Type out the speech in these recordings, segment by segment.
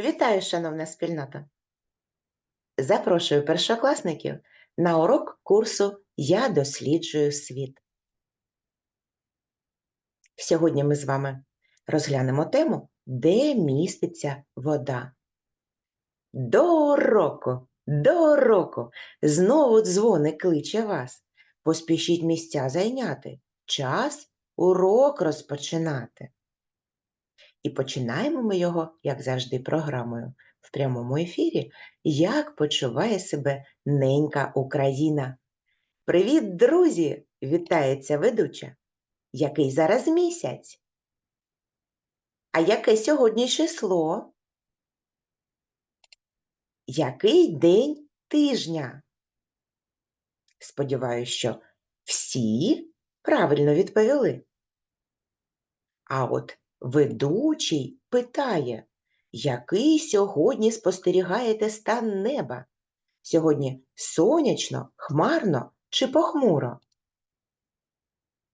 Вітаю, шановна спільнота! Запрошую першокласників на урок курсу Я досліджую світ. Сьогодні ми з вами розглянемо тему, де міститься вода. До уроку, до уроку! Знову дзвоник кличе вас. Поспішіть місця зайняти. Час урок розпочинати. І починаємо ми його, як завжди, програмою в прямому ефірі Як почуває себе ненька Україна. Привіт, друзі! Вітається ведуча. Який зараз місяць? А яке сьогодні число? Який день тижня? Сподіваюсь, що всі правильно відповіли. А от ведучий питає, який сьогодні спостерігаєте стан неба? Сьогодні сонячно, хмарно чи похмуро?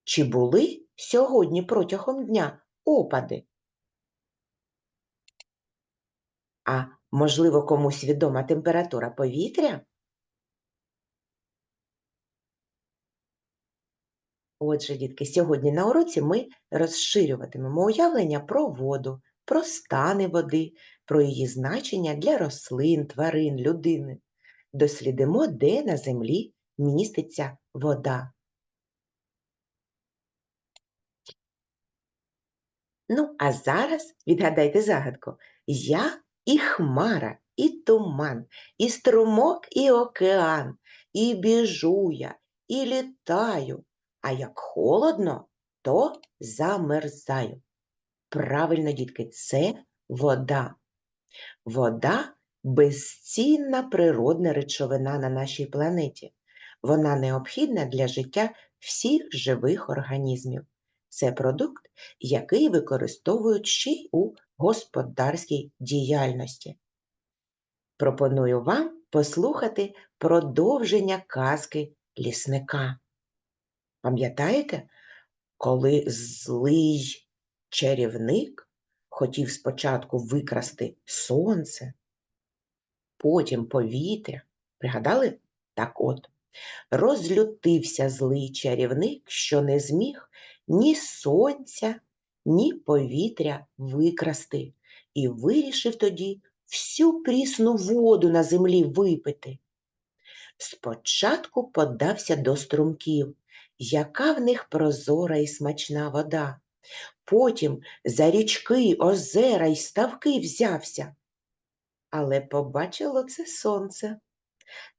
Чи були сьогодні протягом дня опади? А можливо, комусь відома температура повітря? Отже, дітки, сьогодні на уроці ми розширюватимемо уявлення про воду, про стани води, про її значення для рослин, тварин, людини. Дослідимо, де на землі міститься вода. Ну, а зараз відгадайте загадку. Я і хмара, і туман, і струмок, і океан, і біжу я, і літаю, а як холодно, то замерзаю. Правильно, дітки, це вода. Вода безцінна природна речовина на нашій планеті. Вона необхідна для життя всіх живих організмів. Це продукт, який використовують ще й у господарській діяльності. Пропоную вам послухати продовження казки лісника. Пам'ятаєте, коли злий чарівник хотів спочатку викрасти сонце, потім повітря, пригадали? Так от, розлютився злий чарівник, що не зміг ні сонця, ні повітря викрасти, і вирішив тоді всю прісну воду на землі випити. Спочатку подався до струмків, яка в них прозора і смачна вода. Потім за річки, озера й ставки взявся. Але побачило це сонце,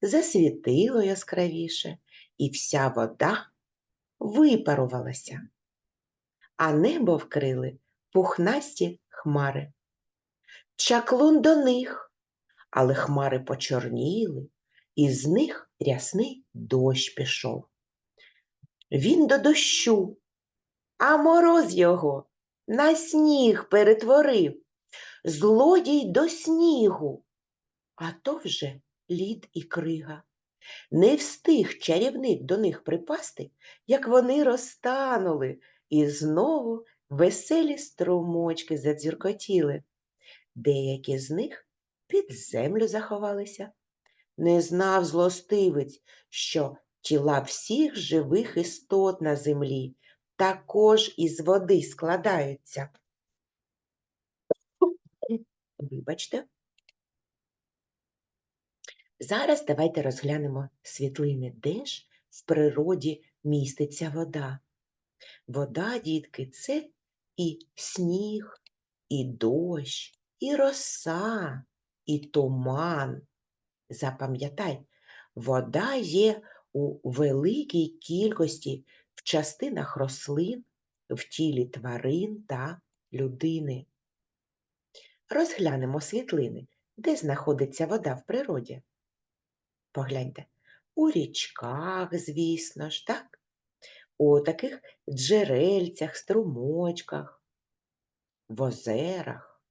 засвітило яскравіше, і вся вода випарувалася, а небо вкрили пухнасті хмари. Чаклун до них, але хмари почорніли, і з них рясний дощ пішов. Він до дощу, а мороз його на сніг перетворив, злодій до снігу, а то вже лід і крига. Не встиг чарівник до них припасти, як вони розтанули, і знову веселі струмочки задзюркотіли. Деякі з них під землю заховалися. Не знав злостивець, що тіла всіх живих істот на землі також із води складаються. Вибачте. Зараз давайте розглянемо світлини, де ж в природі міститься вода. Вода, дітки, це і сніг, і дощ, і роса, і туман. Запам'ятай, вода є у великій кількості в частинах рослин, в тілі тварин та людини. Розглянемо світлини, де знаходиться вода в природі. Погляньте, у річках, звісно ж, так? У таких джерельцях, струмочках, в озерах,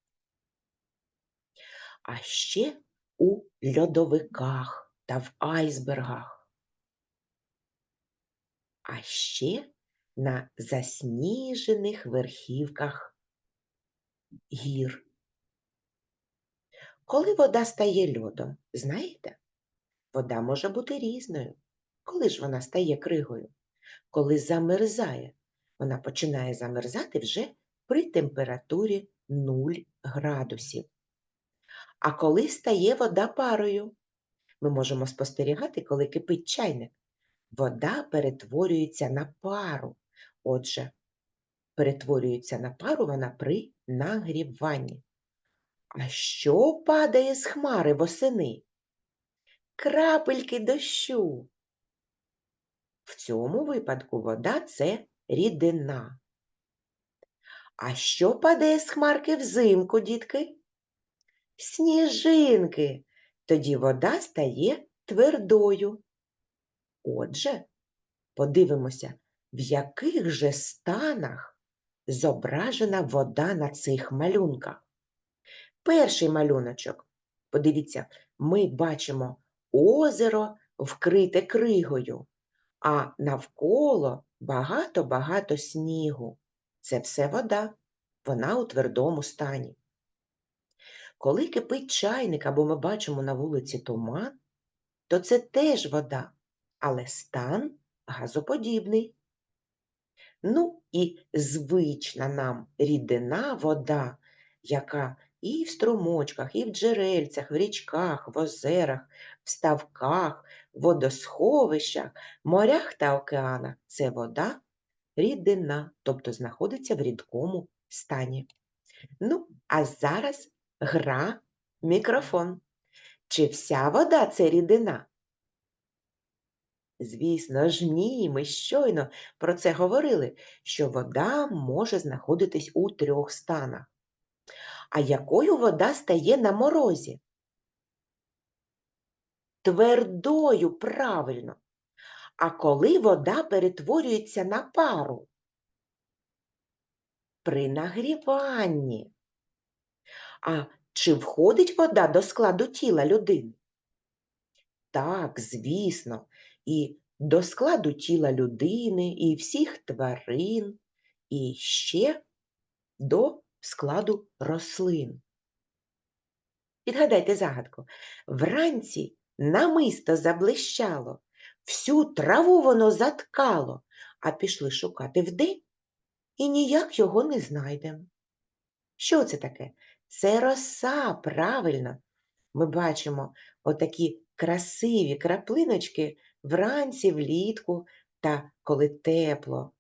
а ще у льодовиках та в айсбергах, а ще на засніжених верхівках гір. Коли вода стає льодом, знаєте? Вода може бути різною. Коли ж вона стає кригою? Коли замерзає. Вона починає замерзати вже при температурі 0 градусів. А коли стає вода парою? Ми можемо спостерігати, коли кипить чайник. Вода перетворюється на пару. Отже, перетворюється на пару вона при нагріванні. А що падає з хмари восени? Крапельки дощу. В цьому випадку вода це рідина. А що падає з хмарки взимку, дітки? Сніжинки. Тоді вода стає твердою. Отже, подивимося, в яких же станах зображена вода на цих малюнках. Перший малюночок. Подивіться, ми бачимо озеро вкрите кригою, а навколо багато-багато снігу. Це все вода, вона у твердому стані. Коли кипить чайник або ми бачимо на вулиці туман, то це теж вода, але стан газоподібний. Ну і звична нам рідина вода, яка і в струмочках, і в джерельцях, в річках, в озерах, в ставках, водосховищах, морях та океанах це вода рідина, тобто знаходиться в рідкому стані. Ну, а зараз гра мікрофон. Чи вся вода це рідина? Звісно ж, ні, ми щойно про це говорили, що вода може знаходитись у трьох станах. А якою вода стає на морозі? Твердою, правильно. А коли вода перетворюється на пару? При нагріванні. А чи входить вода до складу тіла людини? Так, звісно, і до складу тіла людини, і всіх тварин, і ще до складу рослин. Підгадайте загадку. Вранці намисто заблищало, всю траву воно заткало, а пішли шукати вдень і ніяк його не знайдемо. Що це таке? Це роса, правильно. Ми бачимо отакі красиві краплиночки вранці, влітку та коли тепло.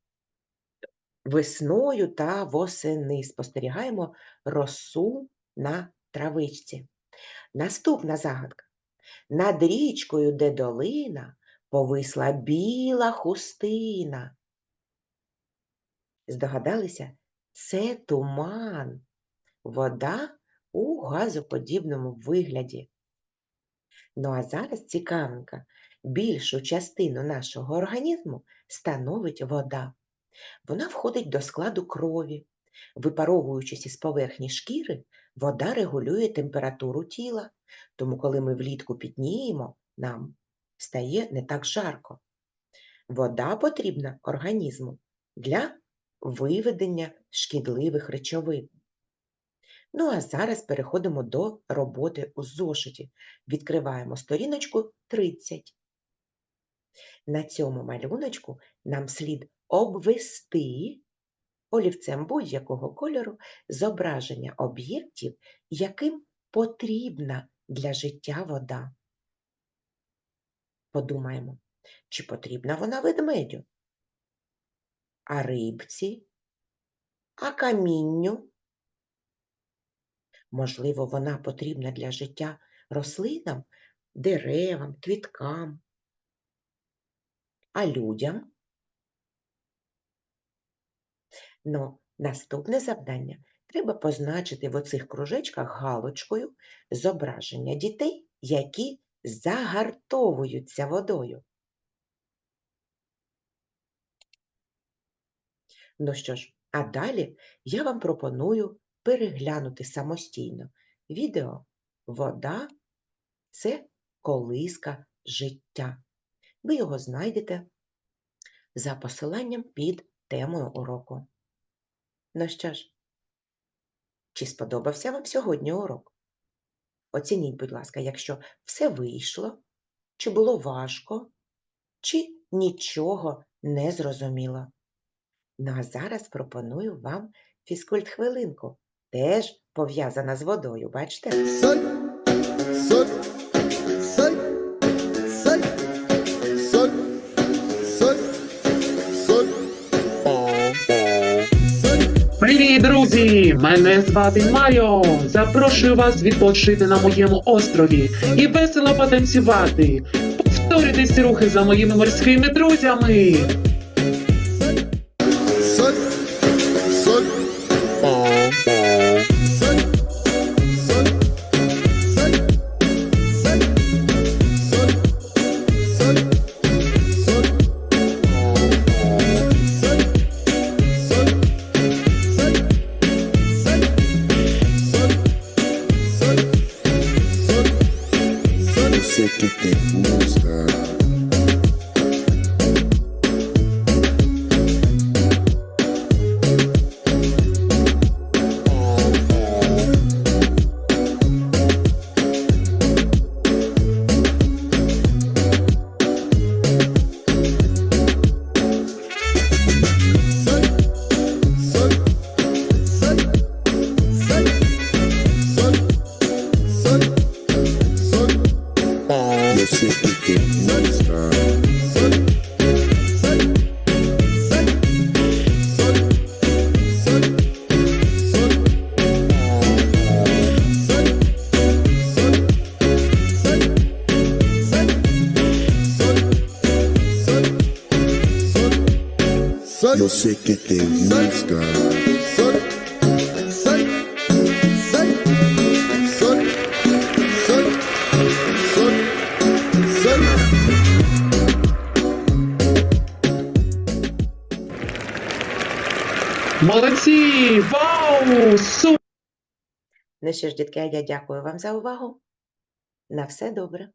Весною та восени спостерігаємо росу на травичці. Наступна загадка. Над річкою, де долина, повисла біла хустина. Здогадалися? Це туман, вода у газоподібному вигляді. Ну а зараз цікавинка. Більшу частину нашого організму становить вода. Вона входить до складу крові. Випаровуючись із поверхні шкіри, вода регулює температуру тіла, тому коли ми влітку пітніємо, нам стає не так жарко. Вода потрібна організму для виведення шкідливих речовин. Ну а зараз переходимо до роботи у зошиті. Відкриваємо сторіночку 30. На цьому малюночку нам слід обвести олівцем будь-якого кольору зображення об'єктів, яким потрібна для життя вода. Подумаємо, чи потрібна вона ведмедю, а рибці, а камінню? Можливо, вона потрібна для життя рослинам, деревам, квіткам, а людям? Ну, наступне завдання треба позначити в оцих кружечках галочкою зображення дітей, які загартовуються водою. Ну що ж, а далі я вам пропоную переглянути самостійно відео Вода це колиска життя. Ви його знайдете за посиланням під темою уроку. Ну що ж, чи сподобався вам сьогодні урок? Оцініть, будь ласка, якщо все вийшло, чи було важко, чи нічого не зрозуміло. Ну а зараз пропоную вам фізкульт-хвилинку, теж пов'язана з водою, бачите? Соль, соль, соль, соль, соль, соль, соль, соль. Привіт, друзі! Мене звати Майо. Запрошую вас відпочити на моєму острові і весело потанцювати. Повторюйте ці рухи за моїми морськими друзями. shake it, then you. Молодці! Вау! Су! Ну що ж, дітки, я дякую вам за увагу. На все добре.